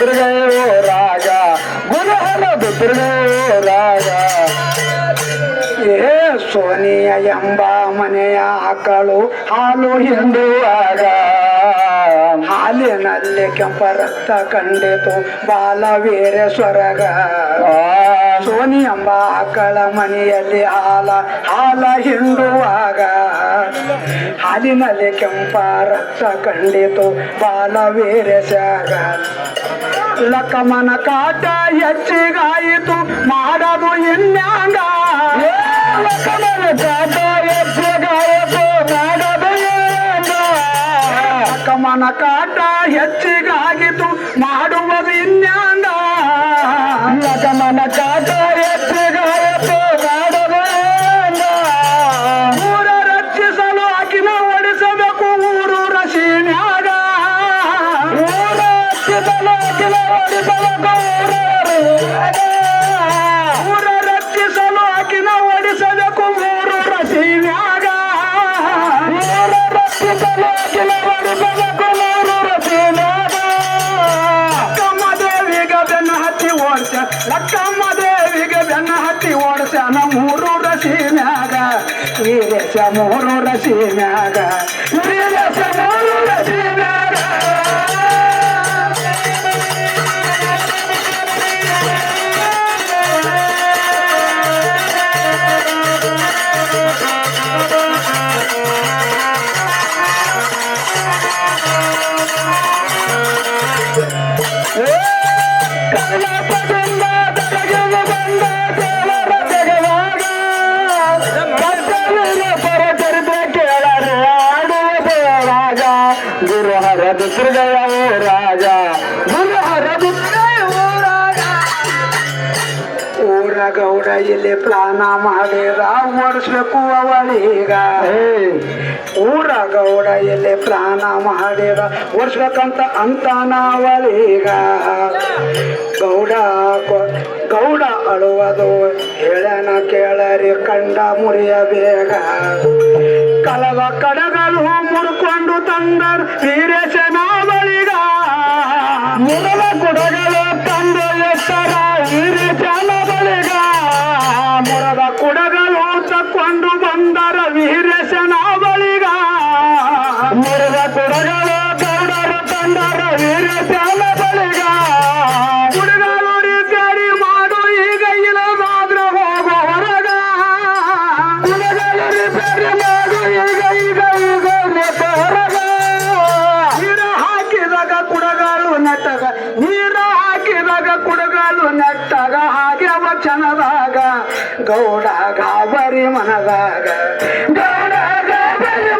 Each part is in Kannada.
ದುರ್ಗಯೋ ರಾಗ ಗುರುಹನ ದುರ್ಗಯೋ ರಾಗ. ಏ ಸೋನಿಯ ಎಂಬ ಮನೆಯ ಆಕಳು ಹಾಲು ಹಿಂಡುವಾಗ, ಹಾಲಿನಲ್ಲಿ ಕೆಂಪ ರಕ್ತ ಕಂಡಿತು ಬಾಲವೀರ ಸ್ವರಗ. ಸೋನಿ ಎಂಬ ಆಕಳ ಮನೆಯಲ್ಲಿ ಹಾಲ ಹಾಲ ಹಿಂಡುವಾಗ ಹಾಲಿನಲ್ಲಿ ಕೆಂಪ ರಕ್ತ ಕಂಡಿತು ಬಾಲ ವೀರಸಾಗ ಲಕ್ಕಮನ ಕಾಟ ಹೆಚ್ಚಿಗಾಯಿತು, ಮಾಡದು ಇನ್ಯಾಂಗ? ಲಕ್ಕಮನ ಕಾಟ ಹೆಚ್ಚಿಗಾಯಿತು, ಮಾಡದು ಲಕ್ಕಮನ ಕಾಟ ಹೆಚ್ಚಿಗಾಗಿತು, ಮಾಡುವುದು ಇನ್ಯಾಂಗ? ಲಕ್ಕಮನ ಕಾಟ ರಸಿ ಮ್ಯಾಗ ವೀರೇಶ ಮೂರು ರಸಿ ಮ್ಯಾಗ ವೀರೇಶ ಮೂರು ಗೌಡ ಇಲ್ಲಿ ಪ್ಲಾನ ಮಾಡಿದ ಓಡಿಸ್ಬೇಕು ಅವಳೀಗ. ಊರ ಗೌಡ ಇಲ್ಲಿ ಪ್ರಾಣ ಮಾಡಿದ ಓಡಿಸ್ಬೇಕಂತ ಅಂತ ನಾವಳೀಗ ಗೌಡ ಗೌಡ ಅಳುವುದು ಹೇಳನ ಕೇಳರಿ ಕಂಡ ಮುರಿಯ ಬೇಗ. ಕಲವ ಕಡಗಳು ಮುರ್ಕೊಂಡು ತಂದರು ವೀರೇಶನ ಬಳಿಗ. ಮುರಲ ಕುಡಗಳು ತಂದ ಎತ್ತರ ವೀರೇಶನ ಕುಡಗಾಲು ನೆಟ್ಟಗ ಹಾಗೆ ವಚನದಾಗ ಗೌಡ ಗಾಬರಿ ಮನದಾಗ. ಗೌಡ ಗಾಬರಿ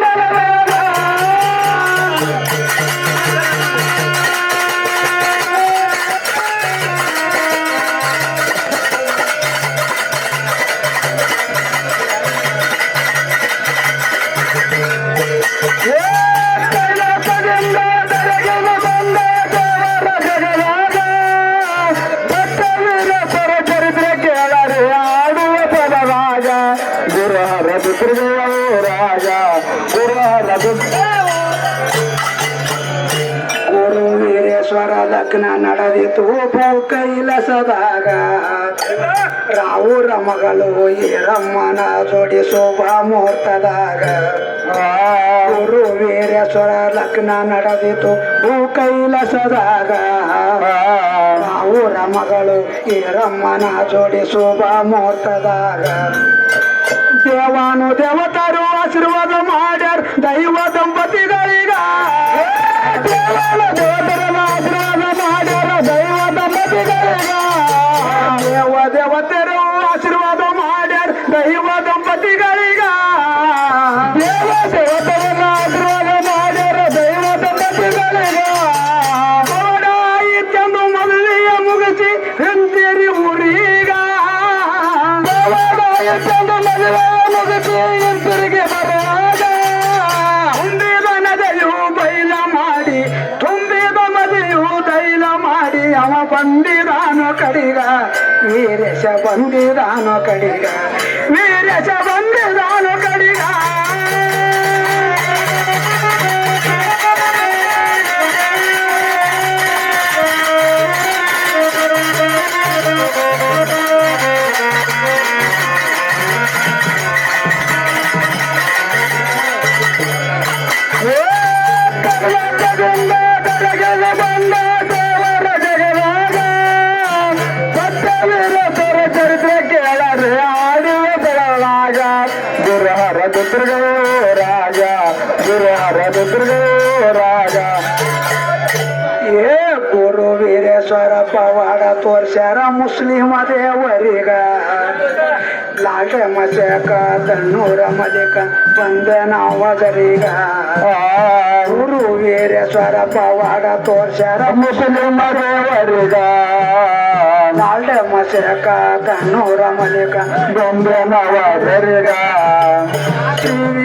ಹರ ದುರ್ಗವೋ ರಾಜ ಗುರು ವೀರೇಶ್ವರ ಲಗ್ನ ನಡೆದಿತು ಭೂ ಕೈಲಸದಾಗ ರಾವುರ ಮಗಳು ಈರಮ್ಮನ ಜೋಡಿ ಶೋಭಾ ಮುಹೂರ್ತದಾಗ. ಗುರು ವೀರೇಶ್ವರ ಲಗ್ನ ನಡೆದಿತು ಭೂ ಕೈಲಸದಾಗ ರಾವುರ ಮಗಳು ಈರಮ್ಮನ ಜೋಡಿ ಶೋಭಾ ಮುಹೂರ್ತದಾಗ. ದೇವಾನು ದೇವತರು ಆಶೀರ್ವಾದ ಮಾಡ್ಯಾರ ದೈವ ದಂಪತಿಗಳಿಗ ಬಂದಿದಾನೋ ಕಡಿಗ? ವೀರೇಶ ಬಂದಿದಾನೋ ಕಡಿಗ? ವೀರೇಶ ಬಂದಿದಾನೋ ಕಡಿಗ? ಬಂದ ಚರಿತ್ರೆ ಕೇಳರೆ ಆಡುವ ಬೆಳವಾಗ ಗುರುಹರ ದುರ್ಗೋ ರಾಜ ಗುರುಹರ ದುರ್ಗೋ ರಾಜ ಏ ಗುರು ವೀರೇಶ್ವರ ಪವಾಡ ತೋರ್ಸ್ಯಾರ ಮುಸ್ಲಿಮ ದೇವರಿಗ ಲಾಟೆ ಮಸಕ ತನ್ನೂರ ಮಲಿಕ ಬಂದೆ ನಾವದರಿಗ ಗುರು ವೀರೇಶ್ವರ ಪವಾಡ ತೋರ್ಸ್ಯಾರ ಮುಸ್ಲಿಮ ದೇವರಿಗ ಲಾಲ್ಡೆ ಮಸಕ ತನ್ನೂರ ಮಲಿಕ ಬಂದೆ ನಾವದರಿಗ ಶ್ರೀ ವೀರೇಶನ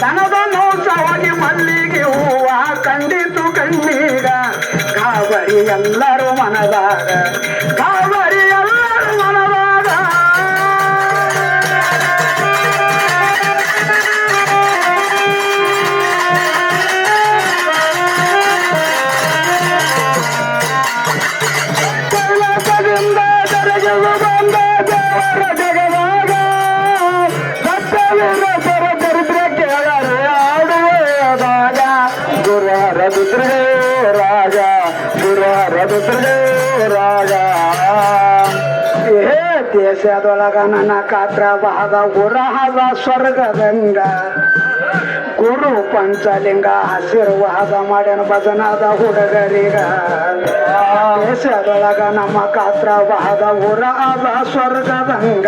ದನದ ಹೋಗಿ ಮಲ್ಲಿಗೆ ಹೂವ ಕಂಡಿತು ಕಣ್ಣೀಗ. ಕಾವರಿ ಎಲ್ಲರೂ ಮನದಾಗ ರಾಜ ಏ ದೇಶದೊಳಗ ನನ್ನ ಕಾತ್ರವಾದ ಉರಹದ ಸ್ವರ್ಗದಂಗ. ಗುರು ಪಂಚಲಿಂಗ ಆಶೀರ್ವಾದ ಮಾಡ್ಯಾನ ಭಜನಾದ ಹುಡುಗರಿಗ. ದೇಶದೊಳಗ ನಮ್ಮ ಕಾತ್ರವಾದ ಉರಹದ ಸ್ವರ್ಗದಂಗ.